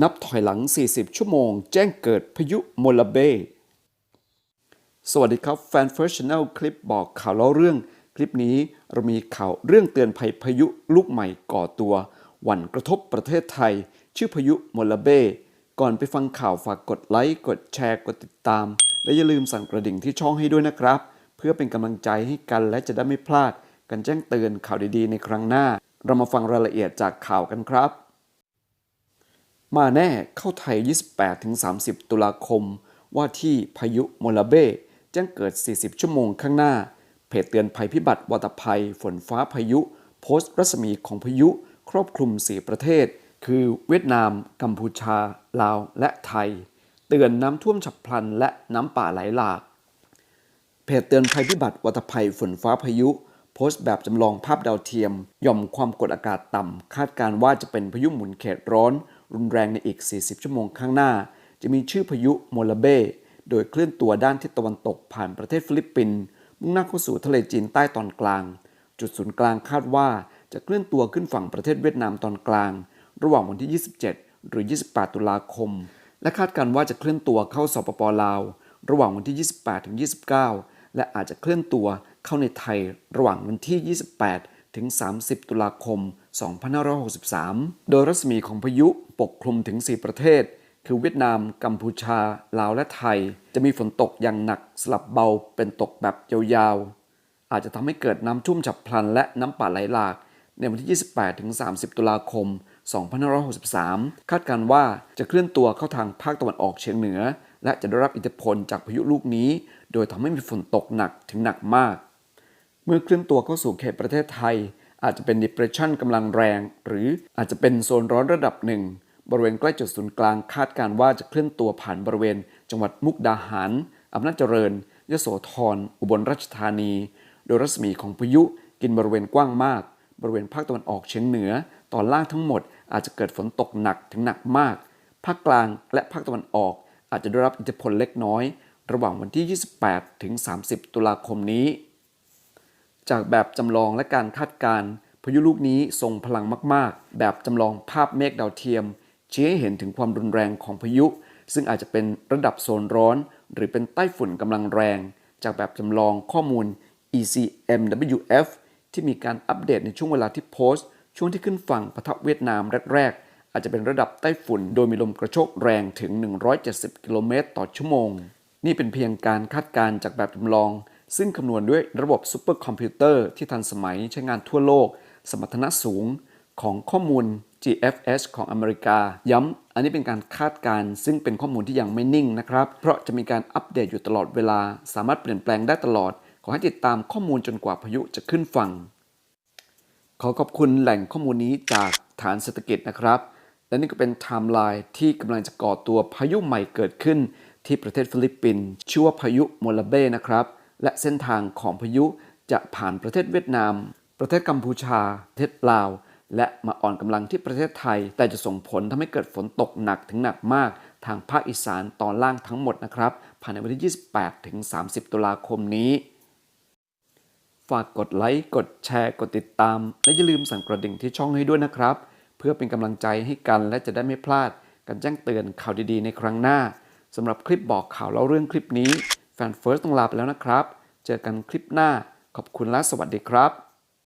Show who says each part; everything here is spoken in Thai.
Speaker 1: นับถอยหลัง 40 ชั่วโมง แจ้งเกิดพายุโมลาเบ สวัสดีครับ แฟน First Channel คลิปบอกข่าวเล่าเรื่อง คลิปนี้เรามีข่าวเรื่องเตือนภัยพายุลูกใหม่ก่อตัว หวั่นกระทบประเทศไทย ชื่อพายุโมลาเบ ก่อนไปฟังข่าวฝากกดไลค์ กดแชร์ กดติดตาม และอย่าลืมสั่นกระดิ่งที่ช่องให้ด้วยนะครับ เพื่อเป็นกำลังใจให้กันและจะได้ไม่พลาด การแจ้งเตือนข่าวดีๆ ในครั้งหน้า เรามาฟังรายละเอียดจากข่าวกันครับ มาแน่เข้าไทย 28-30 ตุลาคม ว่าที่พายุโมลาเบแจ้งเกิด 40 ชั่วโมงข้างหน้า เพจเตือนภัยพิบัติวัตภัย ฝนฟ้าพายุ โพสต์รัศมีของพายุ ครอบคลุม 4 ประเทศ คือเวียดนาม กัมพูชา ลาว และไทย เตือนน้ำท่วมฉับพลัน และน้ำป่าไหลหลาก เพจเตือนภัยพิบัติวัตภัยฝนฟ้าพายุ โพสต์แบบจำลองภาพดาวเทียมย่อมความกดอากาศต่ำคาดการณ์ว่าจะเป็นพายุหมุนเขตร้อน รุนแรงในอีก 40 ชั่วโมงข้างหน้า จะมีชื่อพายุโมลาเบ โดยเคลื่อนตัวด้านทิศตะวันตกผ่านประเทศฟิลิปปินส์มุ่งหน้าเข้าสู่ทะเลจีนใต้ตอนกลาง จุดศูนย์กลางคาดว่าจะเคลื่อนตัวขึ้นฝั่งประเทศเวียดนามตอนกลาง ระหว่างวันที่ 27 หรือ 28 ตุลาคม และคาดการณ์ว่าจะเคลื่อนตัวเข้าสปปลาว ระหว่างวันที่ 28 ถึง 29 และอาจจะเคลื่อนตัวเข้าในไทยระหว่างวันที่ 28 ถึง 30 ตุลาคม 2563 โดยรัศมีของพายุปกคลุมถึง 4 ประเทศ คือเวียดนาม กัมพูชา ลาว และไทย จะมีฝนตกอย่างหนักสลับเบาเป็นตกแบบยาวๆ อาจจะทำให้เกิดน้ำท่วมฉับพลันและน้ำป่าไหลหลาก ในวันที่ 28-30 ตุลาคม 2563 คาดการณ์ว่าจะเคลื่อนตัวเข้าทางภาคตะวันออกเฉียงเหนือ และจะได้รับอิทธิพลจากพายุลูกนี้ โดยทำให้มีฝนตกหนักถึงหนักมาก เมื่อเคลื่อนตัวเข้าสู่เขตประเทศไทย อาจจะเป็น depression กำลังแรง หรืออาจจะเป็นโซนร้อนระดับหนึ่ง บริเวณใกล้จุดศูนย์กลางคาดการว่าจะเคลื่อนตัวผ่านบริเวณ จังหวัดมุกดาหารอำนาจเจริญ ยโสธรอุบลราชธานี โดยรัศมีของพายุกินบริเวณกว้างมาก บริเวณภาคตะวันออกเฉียงเหนือ ตอนล่างทั้งหมด อาจจะเกิดฝนตกหนักถึงหนักมาก ภาคกลางและภาคตะวันออกอาจจะได้รับอิทธิพลเล็กน้อย ระหว่างวันที่ 28 ถึง 30 ตุลาคมนี้ จากแบบจำลองและการคาดการณ์พายุลูกนี้ทรงพลังมาก ๆ แบบจำลองภาพเมฆดาวเทียม ชี้ให้เห็นถึงความรุนแรงของพายุ ซึ่งอาจจะเป็นระดับโซนร้อน หรือเป็นใต้ฝุ่นกำลังแรง จากแบบจำลองข้อมูล ECMWF ที่มีการอัปเดตในช่วงเวลาที่โพสต์ ช่วงที่ขึ้นฝั่งปะทะเวียดนามแรก ๆ อาจจะเป็นระดับใต้ฝุ่นโดยมีลมกระโชกแรงถึง 170 กิโลเมตรต่อชั่วโมง นี่เป็นเพียงการคาดการณ์จากแบบจำลอง ซึ่งคำนวณด้วยระบบซูเปอร์คอมพิวเตอร์ที่ทันสมัยใช้งานทั่วโลก สมรรถนะสูงของข้อมูล GFS ของอเมริกา ย้ำ อันนี้เป็นการคาดการณ์ซึ่งเป็นข้อมูลที่ยังไม่นิ่งนะครับ เพราะจะมีการอัปเดตอยู่ตลอดเวลา สามารถเปลี่ยนแปลงได้ตลอด ขอให้ติดตามข้อมูลจนกว่าพายุจะขึ้นฝั่ง ขอขอบคุณแหล่งข้อมูลนี้จากฐานเศรษฐกิจนะครับ และนี่ก็เป็นไทม์ไลน์ที่กำลังจะก่อตัวพายุใหม่เกิดขึ้น ที่ประเทศฟิลิปปินส์ชื่อว่าพายุโมลาเบ้นะครับ และเส้นทางของพายุจะผ่านประเทศเวียดนาม ประเทศกัมพูชา ประเทศลาว และมาอ่อนกำลังที่ประเทศไทย แต่จะส่งผลทำให้เกิดฝนตกหนักถึงหนักมาก ทางภาคอีสานตอนล่างทั้งหมดนะครับภายในวันที่ 28 ถึง 30 ตุลาคมนี้ ฝากกดไลค์ กดแชร์ กดติดตาม และอย่าลืมสั่นกระดิ่งที่ช่องให้ด้วยนะครับ เพื่อเป็นกำลังใจให้กันและจะได้ไม่พลาดการแจ้งเตือนข่าวดีๆ ในครั้งหน้าสำหรับคลิปบอกข่าวเล่าเรื่องคลิปนี้ แฟนเฟิร์สต้องลาไปแล้วนะครับ เจอกันคลิปหน้าขอบคุณและสวัสดีครับ